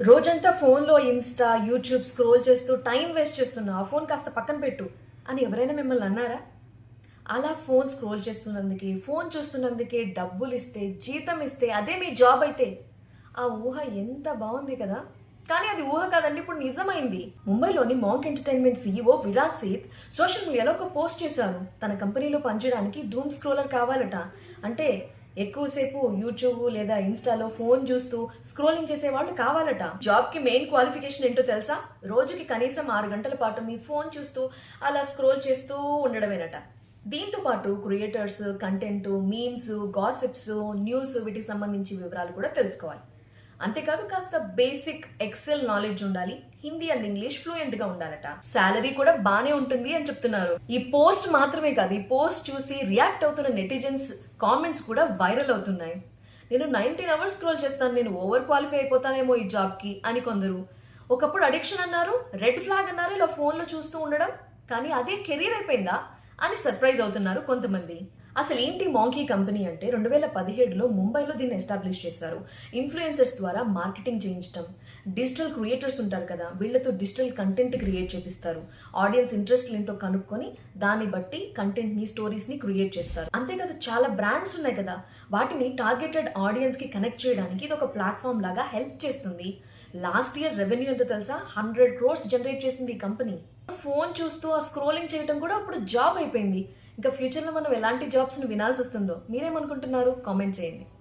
రోజంతా ఫోన్లో Insta YouTube scroll చేస్తూ టైం వేస్ట్ చేస్తున్నా ఆ ఫోన్ కాస్త పక్కన పెట్టు అని ఎవరైనా మిమ్మల్ని అన్నారా? అలా ఫోన్ స్క్రోల్ చేస్తున్నందుకే ఫోన్ చూస్తున్నందుకే డబ్బులు ఇస్తే జీతం ఇస్తే అదే మీ జాబ్ అయితే ఆ ఊహ ఎంత బాగుంది కదా? కానీ అది ఊహ కాదండి ఇప్పుడు నిజమైంది. ముంబైలోని monk entertainment CEO Virat Seth social మీడియాలో ఒక పోస్ట్ చేశారు. తన కంపెనీలో పనిచేయడానికి డూమ్ స్క్రోలర్ కావాలట. అంటే ఎక్కువసేపు యూట్యూబ్ లేదా ఇన్స్టాలో ఫోన్ చూస్తూ స్క్రోలింగ్ చేసే వాళ్ళు కావాలట. జాబ్కి మెయిన్ క్వాలిఫికేషన్ ఏంటో తెలుసా? రోజుకి కనీసం ఆరు గంటల పాటు మీ ఫోన్ చూస్తూ అలా స్క్రోల్ చేస్తూ ఉండడమేనట. దీంతో పాటు creators content memes gossips news వీటికి సంబంధించి వివరాలు కూడా తెలుసుకోవాలి. అంతేకాదు కాస్త బేసిక్ ఎక్సెల్ నాలెడ్జ్ ఉండాలి. హిందీ అండ్ ఇంగ్లీష్ ఫ్లూయెంట్గా ఉండాలట. శాలరీ కూడా బానే ఉంటుంది అని చెప్తున్నారు. ఈ పోస్ట్ మాత్రమే కాదు ఈ పోస్ట్ చూసి రియాక్ట్ అవుతున్న నెటిజన్స్ కామెంట్స్ కూడా వైరల్ అవుతున్నాయి. నేను నైన్టీన్ అవర్స్ స్క్రోల్ చేస్తాను నేను ఓవర్ క్వాలిఫై అయిపోతానేమో ఈ జాబ్కి అని కొందరు. ఒకప్పుడు అడిక్షన్ అన్నారు రెడ్ ఫ్లాగ్ అన్నారు ఇలా ఫోన్లో చూస్తూ ఉండడం. కానీ అదే కెరీర్ అయిపోయిందా? అని సర్ప్రైజ్ అవుతున్నారు కొంతమంది. అసలు ఏంటి మాంకీ కంపెనీ అంటే రెండు వేల పదిహేడులో ముంబైలో దీన్ని ఎస్టాబ్లిష్ చేశారు. ఇన్ఫ్లుయెన్సర్స్ ద్వారా మార్కెటింగ్ చేయించడం డిజిటల్ క్రియేటర్స్ ఉంటారు కదా వీళ్ళతో డిజిటల్ కంటెంట్ క్రియేట్ చేపిస్తారు. ఆడియన్స్ ఇంట్రెస్ట్ ఏంటో కనుక్కొని దాన్ని బట్టి కంటెంట్ని స్టోరీస్ని క్రియేట్ చేస్తారు. అంతేకాదు చాలా బ్రాండ్స్ ఉన్నాయి కదా వాటిని టార్గెటెడ్ ఆడియన్స్కి కనెక్ట్ చేయడానికి ఇది ఒక ప్లాట్ఫామ్ లాగా హెల్ప్ చేస్తుంది. లాస్ట్ ఇయర్ రెవెన్యూ ఎంత తెలుసా? హండ్రెడ్ క్రోర్స్ జనరేట్ చేసింది ఈ కంపెనీ. ఫోన్ చూస్తూ ఆ స్క్రోలింగ్ చేయడం కూడా ఇప్పుడు జాబ్ అయిపోయింది. ఇంకా ఫ్యూచర్లో మనం ఎలాంటి జాబ్స్ని వినాల్సి వస్తుందో మీరేమనుకుంటున్నారు? కామెంట్ చేయండి.